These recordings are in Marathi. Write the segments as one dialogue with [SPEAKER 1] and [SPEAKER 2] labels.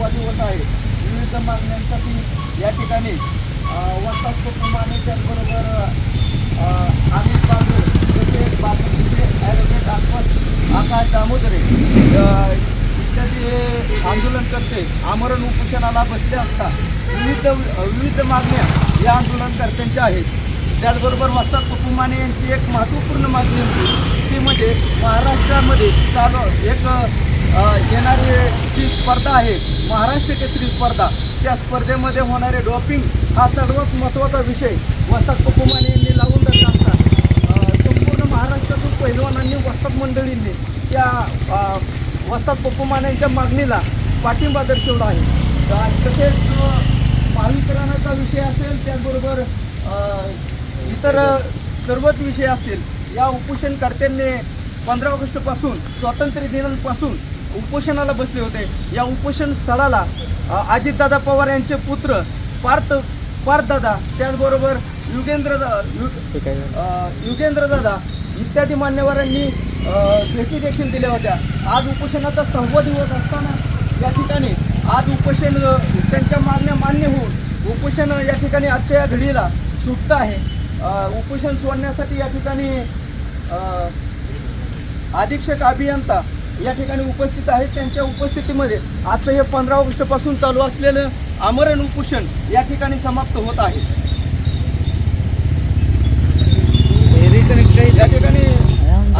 [SPEAKER 1] सव्वा दिवस आहे. विविध मागण्यांसाठी या ठिकाणी वस्तात कुटुंबाने त्याचबरोबर अमित बागू तसेच बापूचे ॲडव्होकेट आत्मत आकाश दामोदरे इत्यादी हे आंदोलनकर्ते आमरण उपोषणाला बसले असता विविध विविध मागण्या या आंदोलनकर्त्यांच्या आहेत. त्याचबरोबर वस्तात कुटुंबाने यांची एक महत्त्वपूर्ण मागणी होती. ती म्हणजे महाराष्ट्रामध्ये चालू एक येणारे स्पर्धा आहे. महाराष्ट्र केसरी स्पर्धा. त्या स्पर्धेमध्ये होणारे डॉपिंग हा सर्वात महत्त्वाचा विषय. वस्ताद पकुमाने यांनी लावून धरला असता. संपूर्ण महाराष्ट्रातून पैलवानांनी वस्तात मंडळींनी त्या वस्ताद वस्तात मागणीला पाठिंबा दर्शवला आहे. तसेच महावितरणाचा विषय असेल त्याचबरोबर इतर सर्वच विषय असतील या उपोषणकर्त्यांनी पंधरा ऑगस्टपासून स्वातंत्र्य दिनापासून उपोषणाला बसले होते. या उपोषण स्थळाला अजितदादा पवार यांचे पुत्र पार्थ पार्थदादा त्याचबरोबर युगेंद्र यु युगेंद्रदादा इत्यादी मान्यवरांनी भेटी देखील दिल्या होत्या. आज उपोषणाचा सहावा दिवस असताना या ठिकाणी आज उपोषण त्यांच्या मागण्या मान्य होऊन उपोषण या ठिकाणी आजच्या या घडीला सुटतं आहे. उपोषण सोडण्यासाठी या ठिकाणी अधीक्षक अभियंता या ठिकाणी उपस्थित आहेत त्यांच्या उपस्थितीमध्ये आजचं हे पंधरा ऑगस्टपासून चालू असलेलं आमरण उपोषण या ठिकाणी समाप्त होत आहे. या ठिकाणी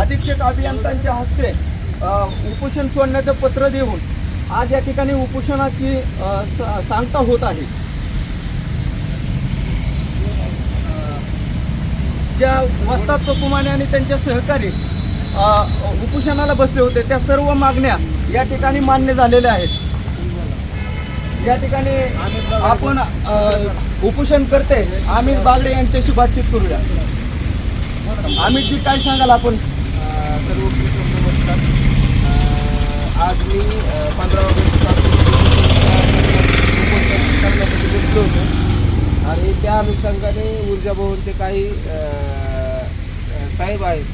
[SPEAKER 1] अधीक्षक अभियंत्यांच्या हस्ते उपोषण सोडण्याचं पत्र देऊन आज या ठिकाणी उपोषणाची सांगता होत आहे. ज्या वस्ताद कुमाने आणि त्यांच्या सहकारी उपोषणाला बसले होते. त्या सर्व मागण्या या ठिकाणी मान्य झालेल्या आहेत. या ठिकाणी आपण उपोषण करते. अमित बागडे यांच्याशी बातचीत करूया. अमितजी काय सांगाल आपण?
[SPEAKER 2] सर्व नमस्कार आज मी पंधरा ऑगस्टपासून घेतलो होतो आणि त्या अनुषंगाने ऊर्जा भवनचे काही साहेब आहेत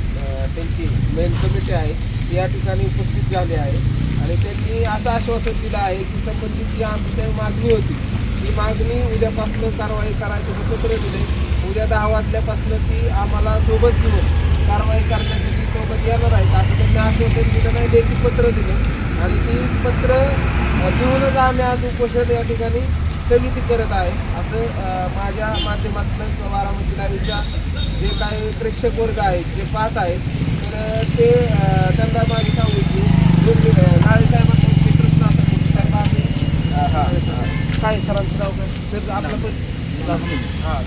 [SPEAKER 2] त्यांची मेन कमिटी आहे ती या ठिकाणी उपस्थित झाली आहे. आणि त्यांनी असं आश्वासन दिलं आहे की संबंधित जी आमची मागणी होती ती मागणी उद्यापासनं कारवाई करायचं पत्र दिले. उद्या दहा वाजल्यापासनं ती आम्हाला सोबत घेऊन कारवाई करण्यासाठी सोबत येणार आहेत असं त्यांनी आश्वासन दिलं नाही लेखी पत्र दिलं. आणि ती पत्र घेऊनच आम्ही आज उपोषण या ठिकाणी स्थगिती करत आहे असं माझ्या माध्यमातून बारामती लाईव्हच्या जे काही प्रेक्षक वर्ग आहेत जे पाहत आहेत तर ते त्यांना माझी नाळे साहेबांना असा आम्ही हा. काय सरांचं नाव काय? सर आपलं पण हां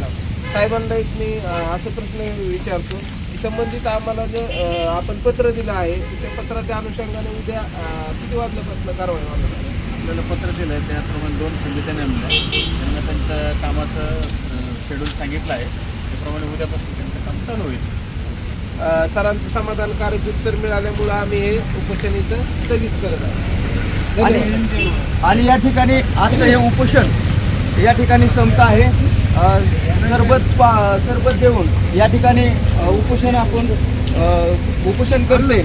[SPEAKER 2] साहेबांना एक मी असं प्रश्न विचारतो की संबंधित आम्हाला जे आपण पत्र दिलं आहे त्या पत्राच्या अनुषंगाने उद्या किती वाजल्यापासून कारवाई होणार?
[SPEAKER 3] आपल्याला पत्र दिलं आहे त्याप्रमाणे दोन समित्या नेमल्या त्यांना त्यांचं कामाचं शेड्यूल सांगितलं आहे. त्याप्रमाणे उद्यापासून त्यांचं काम चालू होईल.
[SPEAKER 2] सरांचं समाधानकारक उत्तर मिळाल्यामुळं आम्ही हे उपोषण इथं स्थगित करत आहे
[SPEAKER 1] आणि आणि या ठिकाणी आजचं हे उपोषण या ठिकाणी संपत आहे. सरबत पा सरबत देऊन या ठिकाणी उपोषण आपण उपोषण करले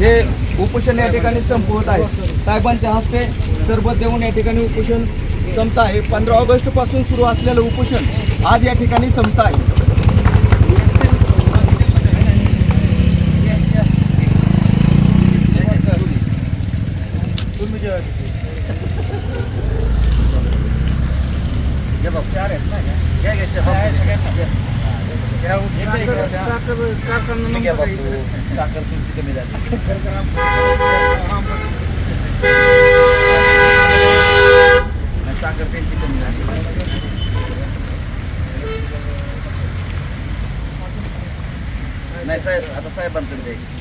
[SPEAKER 1] हे उपोषण या ठिकाणी संपवत आहे. साहेबांच्या हस्ते सरबत देऊन या ठिकाणी उपोषण संपत आहे. पंधरा ऑगस्टपासून सुरू असलेलं उपोषण आज या ठिकाणी संपत आहे.
[SPEAKER 3] साखर तुमची कमी झाली नाही, साखर त्यांची कमी झाली नाही साहेब आता साहेबांकडे द्यायची